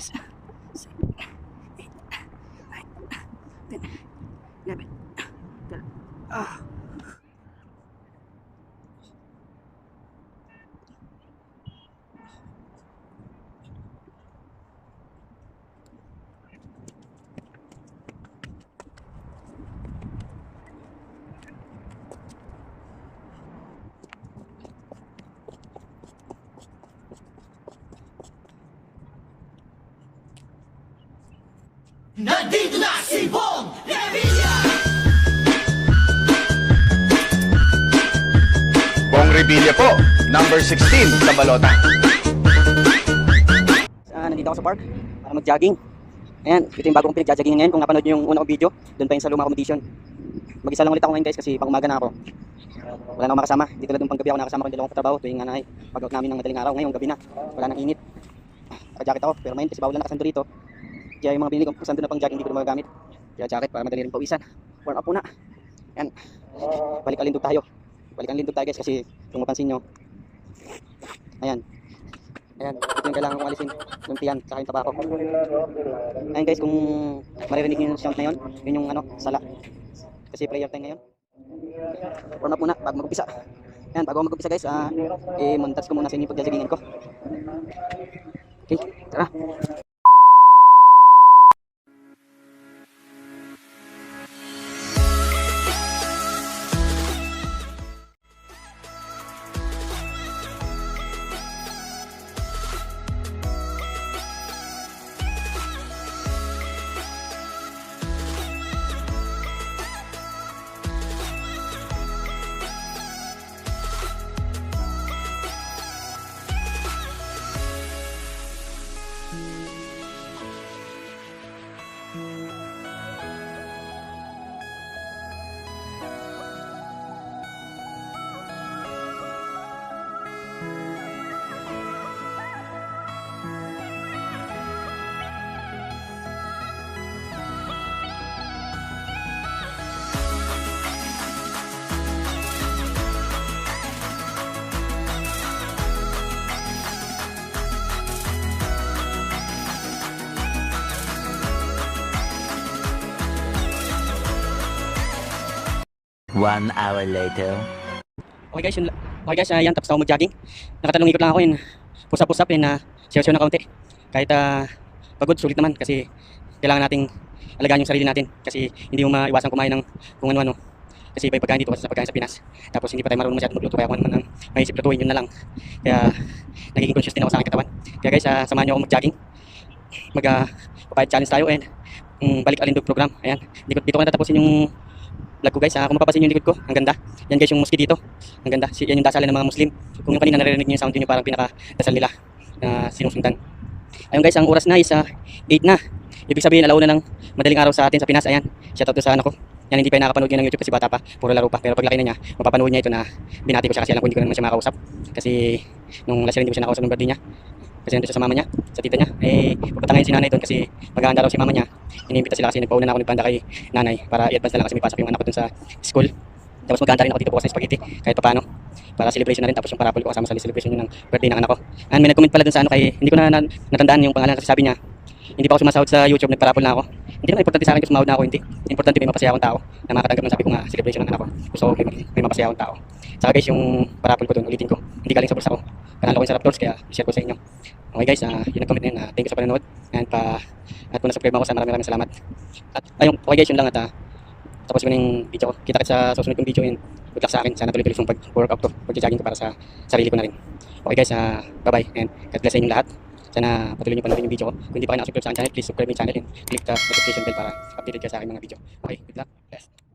six, seven, eight, nine. Ah. Nandito na si Bong Revilla! Bong Revilla po, number 16 sa balota. Ah, nandito ako sa park para mag-jogging. Ayan, ito yung bagong pinag-jogging ngayon. Kung napanood nyo yung una kong video, doon pa yun sa lumang competition. Mag-isa lang ulit ako ngayon guys kasi pang umaga na ako. Wala na akong makasama. Di tulad nung panggabi ako nakasama ko yung dalawang katrabaho tuwing anay. Pag-out namin ng madaling araw. Ngayon, gabi na. Wala nang init. Naka-jacket ako. Pero ngayon kasi bawal na nakasando rito. Kaya yung mga binili kong sando na pang jogging hindi ko na magagamit. Kaya jacket para madali rin pawisan. Warm up muna. Ayan. Balik alindog tayo. Balik alindog tayo guys kasi kung mapansin nyo. Ayan. Ayan, ito yung kailangan kong alisin. Yung tiyan, saka yung tabako. Ayan guys, kung maririnig nyo yung sound na yun, yun yung ano, sala. Kasi prayer time ngayon. Warm up muna, bago mag-upisa. Ayan, bago ako mag-upisa guys, ah, eh, montage ko muna sa inyo pagjajagingan ko. One hour later. Okay guys, yun, okay guys, uh, yan, tapos ako mag-jogging. Nakatalong ikot lang ako yun. Up, yun, na siyaw-siyaw na kaunti. Kahit ah, pagod, sulit naman kasi kailangan nating alagaan yung sarili natin kasi hindi mo maiwasan kumain ng kung ano-ano. Kasi iba yung pagkain dito kasi sa pagkain sa Pinas. Tapos hindi pa tayo marunong masyadong magluto kaya kung ano man ang maisip lutuin yun na lang. Kaya nagiging conscious din ako sa aking katawan. Kaya guys, ah, samahan niyo ako mag-jogging. Mag uh, challenge tayo and mm, balik alindog program. Ayan, dito, dito ko natatapusin yung vlog ko guys. Ah, kung mapapansin yung likod ko, ang ganda. Yan guys yung mosque dito. Ang ganda. Si, yan yung dasalan ng mga Muslim. Kung yung kanina naririnig niyo yung sound yun yung parang pinaka-dasal nila na sinusundan. Ayun guys, ang oras na is ah, 8 na. Ibig sabihin, alauna ng madaling araw sa atin sa Pinas. Ayan, shoutout to sa anak ko. Yan, hindi pa nakapanood yun ng YouTube kasi bata pa. Puro laro pa. Pero paglaki na niya, mapapanood niya ito na binati ko siya kasi alam ko hindi ko naman siya makakausap. Kasi nung last year hindi ko siya nakausap ng birthday niya. Nandun siya sa mama niya, sa tita niya. Eh, pupunta ngayon si nanay doon kasi maghahanda raw si mama niya. Iniimbita sila kasi nagpauna na ako ng banda kay nanay para i-advance na lang kasi may pasok yung anak ko doon sa school. Tapos maghahanda rin ako dito bukas ng spaghetti kahit pa paano. Para celebration na rin tapos yung parapol ko kasama sa celebration ng birthday ng anak ko. And may nag-comment pala dun sa ano kay hindi ko na, na natandaan yung pangalan kasi sabi niya hindi pa ako sumasahod sa YouTube, nagparapol na ako. Hindi naman importante sa akin kung sumahod na ako, hindi. Importante may mapasaya akong tao na makatanggap ng sabi ko nga celebration ng anak ko. Gusto ko may, may mapasaya akong tao. Saka guys, yung parapol ko doon, ulitin ko. Hindi galing sa bulsa ko. Panalo ko yung sa Raptors, kaya share ko sa inyo. Okay guys, ah yun ang comment na yun. Ah, thank you sa panonood. And pa, at kung na-subscribe ako, sa maraming maraming salamat. At ayun, okay guys, yun lang at ah, tapos ko na yung video ko. Kita kita sa susunod kong video yun. Good luck sa akin. Sana tuloy-tuloy yung pag-workout ko. Pag-jogging ko para sa sarili ko na rin. Okay guys, ah bye-bye. And God bless sa inyong lahat. Sana patuloy niyo panoorin yung video ko. Kung hindi pa kayo nakasubscribe sa akin channel, please subscribe my channel and click the notification bell para updated ka sa aking mga video. Okay, good luck. Bless.